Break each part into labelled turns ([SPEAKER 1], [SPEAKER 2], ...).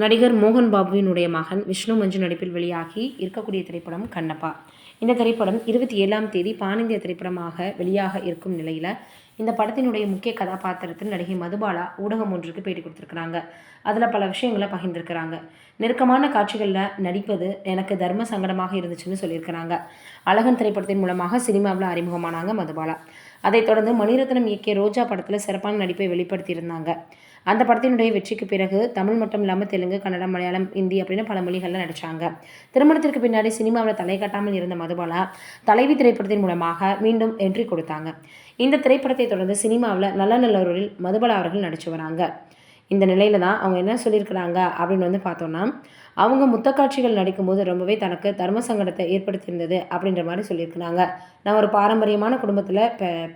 [SPEAKER 1] நடிகர் மோகன் பாபுவினுடைய மகன் விஷ்ணு மஞ்சு நடிப்பில் வெளியாகி இருக்கக்கூடிய திரைப்படம் கண்ணப்பா. இந்த திரைப்படம் இருபத்தி ஏழாம் தேதி பானிந்திய திரைப்படமாக வெளியாக இருக்கும் நிலையில் இந்த படத்தினுடைய முக்கிய கதாபாத்திரத்தில் நடிகை மதுபாலா ஊடகம் ஒன்றுக்கு பேட்டி கொடுத்துருக்குறாங்க. அதில் பல விஷயங்களை பகிர்ந்திருக்கிறாங்க. நெருக்கமான காட்சிகளில் நடிப்பது எனக்கு தர்ம சங்கடமாக இருந்துச்சுன்னு சொல்லியிருக்கிறாங்க. அழகன் திரைப்படத்தின் மூலமாக சினிமாவில் அறிமுகமானாங்க மதுபாலா. அதைத் தொடர்ந்து மணிரத்னம் இயக்கிய ரோஜா படத்தில் சிறப்பான நடிப்பை வெளிப்படுத்தியிருந்தாங்க. அந்த படத்தினுடைய வெற்றிக்கு பிறகு தமிழ் மட்டும் இல்லாமல் தெலுங்கு கன்னடம் மலையாளம் இந்தி அப்படின்னு பல மொழிகளில் நடித்தாங்க திருமணத்திற்கு பின்னாடி சினிமாவில் தலை காட்டாமல் இருந்த மதுபாலா தலைவி திரைப்படத்தின் மூலமாக மீண்டும் என்ட்ரி கொடுத்தாங்க. இந்த திரைப்படத்தை தொடர்ந்து சினிமாவில் நல்ல நல்லவர்களில் மதுபாலா அவர்கள் நடிச்சு வராங்க. இந்த நிலையில தான் அவங்க என்ன சொல்லியிருக்கிறாங்க அப்படின்னு வந்து பார்த்தோன்னா அவங்க முத்தக்காட்சிகள் நடிக்கும்போது ரொம்பவே தனக்கு தர்ம சங்கடத்தை ஏற்படுத்தியிருந்தது அப்படின்ற மாதிரி சொல்லியிருக்கிறாங்க. நான் ஒரு பாரம்பரியமான குடும்பத்தில்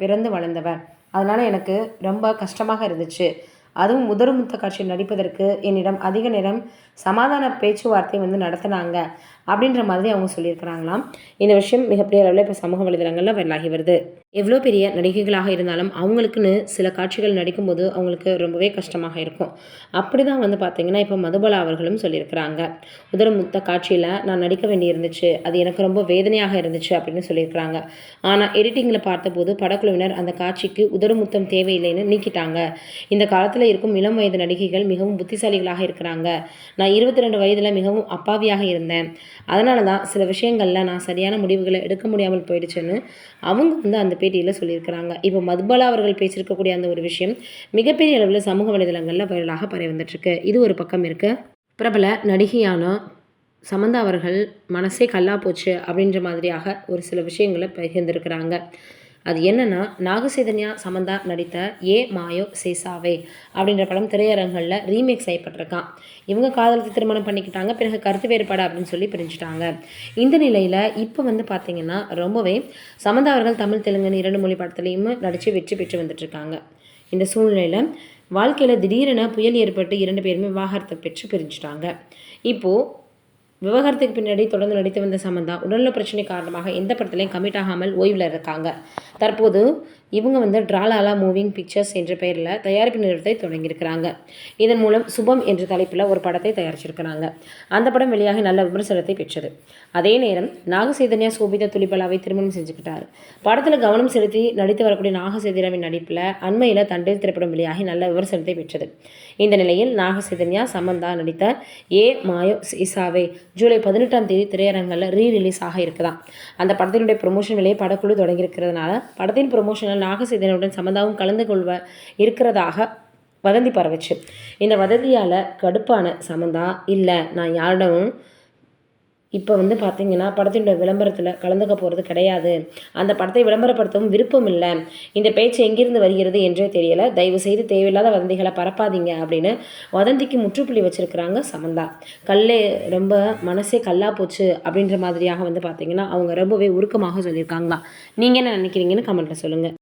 [SPEAKER 1] பிறந்து வளர்ந்தவன். அதனால் எனக்கு ரொம்ப கஷ்டமாக இருந்துச்சு. அதுவும் முதல் முத்த காட்சியில் நடிப்பதற்கு என்னிடம் அதிக நேரம் சமாதான பேச்சுவார்த்தை வந்து நடத்தினாங்க. அப்படின்ற மாதிரி அவங்க சொல்லியிருக்கிறாங்களாம். இந்த விஷயம் மிகப்பெரிய அளவில் இப்போ சமூக வலைதளங்களில் வரலாகி வருது. எவ்வளோ பெரிய நடிகைகளாக இருந்தாலும் அவங்களுக்குன்னு சில காட்சிகள் நடிக்கும்போது அவங்களுக்கு ரொம்பவே கஷ்டமாக இருக்கும். அப்படி தான் வந்து பார்த்திங்கன்னா இப்போ மதுபலா அவர்களும் சொல்லியிருக்கிறாங்க. உதரமுத்த காட்சியில் நான் நடிக்க வேண்டி இருந்துச்சு அது எனக்கு ரொம்ப வேதனையாக இருந்துச்சு அப்படின்னு சொல்லியிருக்கிறாங்க. ஆனால் எடிட்டிங்கில் பார்த்தபோது படக்குழுவினர் அந்த காட்சிக்கு உதரமுத்தம் தேவையில்லைன்னு நீக்கிட்டாங்க. இந்த காலத்தில் இருக்கும் இளம் வயது நடிகைகள் மிகவும் புத்திசாலிகளாக இருக்கிறாங்க. நான் இருபத்தி ரெண்டு வயதில் மிகவும் அப்பாவியாக இருந்தேன். அதனால தான் சில விஷயங்களில் நான் சரியான முடிவுகளை எடுக்க முடியாமல் போயிடுச்சுன்னு அவங்க வந்து அந்த பேட்டியில் சொல்லியிருக்கிறாங்க. இப்போ மதுபாலா அவர்கள் பேசியிருக்கக்கூடிய அந்த ஒரு விஷயம் மிகப்பெரிய அளவில் சமூக வலைதளங்களில் வைரலாக பரவி வந்துட்டுருக்கு. இது ஒரு பக்கம் இருக்குது பிரபல நடிகையான சமந்தா அவர்கள் மனசே கல்லா போச்சு அப்படின்ற மாதிரியாக ஒரு சில விஷயங்களை பகிர்ந்திருக்கிறாங்க. அது என்னென்னா நாகசைதன்யா சமந்தா நடித்த ஏ மாயோ சேசாவே அப்படின்ற படம் திரையரங்களில் ரீமேக் செய்யப்பட்டிருக்கான். இவங்க காதலத்தை திருமணம் பண்ணிக்கிட்டாங்க பிறகு கருத்து வேறுபாடு அப்படின்னு சொல்லி பிரிஞ்சுட்டாங்க. இந்த நிலையில் இப்போ வந்து பார்த்திங்கன்னா ரொம்பவே சமந்தா அவர்கள் தமிழ் தெலுங்குன்னு இரண்டு மொழி படத்துலேயும் நடித்து வெற்றி பெற்று வந்துட்டுருக்காங்க. இந்த சூழ்நிலையில் வாழ்க்கையில் திடீரென புயல் ஏற்பட்டு இரண்டு பேருமே விவாகரத்தை பெற்று பிரிஞ்சுட்டாங்க. இப்போது விவகாரத்துக்கு பின்னாடி தொடர்ந்து நடித்து வந்த சமந்தா உடல்நல பிரச்சனை காரணமாக எந்த படத்துலையும் கமிட் ஆகாமல் ஓய்வில் இருக்காங்க தற்போது இவங்க வந்து ட்ராலாலா மூவிங் பிக்சர்ஸ் என்ற பெயரில் தயாரிப்பு நிறுவனத்தை தொடங்கியிருக்கிறாங்க. இதன் மூலம் சுபம் என்ற தலைப்பில் ஒரு படத்தை தயாரிச்சிருக்கிறாங்க. அந்த படம் வெளியாகி நல்ல விமர்சனத்தை பெற்றது. அதே நேரம் நாகசைதன்யா சோபிதா துளிபலாவை திருமணம் செஞ்சுக்கிட்டார். படத்தில் கவனம் செலுத்தி நடித்து வரக்கூடிய நாகசைதன்யாவின் நடிப்பில் அண்மையில் தண்டில் திரைப்படம் வெளியாகி நல்ல விமர்சனத்தை பெற்றது. இந்த நிலையில் நாகசைதன்யா சமந்தா நடித்த ஏ மாயோ இசாவே ஜூலை பதினெட்டாம் தேதி திரையரங்கில் ரீ ரிலீஸ் ஆக இருக்குதான் அந்த படத்தினுடைய ப்ரொமோஷன் வேலையை படக்குழு தொடங்கியிருக்கிறதுனால படத்தின் ப்ரொமோஷனில் நாகசேதனுடன் சமந்தாவும் கலந்து கொள்வ இருக்கிறதாக வதந்தி பரவச்சு. இந்த வதந்தியால் கடுப்பான சமந்தா இல்லை நான் யாரிடமும் இப்போ வந்து பார்த்தீங்கன்னா படத்தினுடைய விளம்பரத்தில் கலந்துக்க போகிறது கிடையாது. அந்த படத்தை விளம்பரப்படுத்தவும் விருப்பம் இல்லை. இந்த பேச்சு எங்கிருந்து வருகிறது என்றே தெரியலை. தயவு செய்து தேவையில்லாத வதந்திகளை பரப்பாதீங்க அப்படின்னு வதந்திக்கு முற்றுப்புள்ளி வச்சுருக்கிறாங்க சமந்தா. கல்லே ரொம்ப மனசே கல்லா போச்சு அப்படின்ற மாதிரியாக வந்து பார்த்தீங்கன்னா அவங்க ரொம்பவே உருக்கமாக சொல்லியிருக்காங்களா? நீங்கள் என்ன நினைக்கிறீங்கன்னு கமெண்ட்டில் சொல்லுங்கள்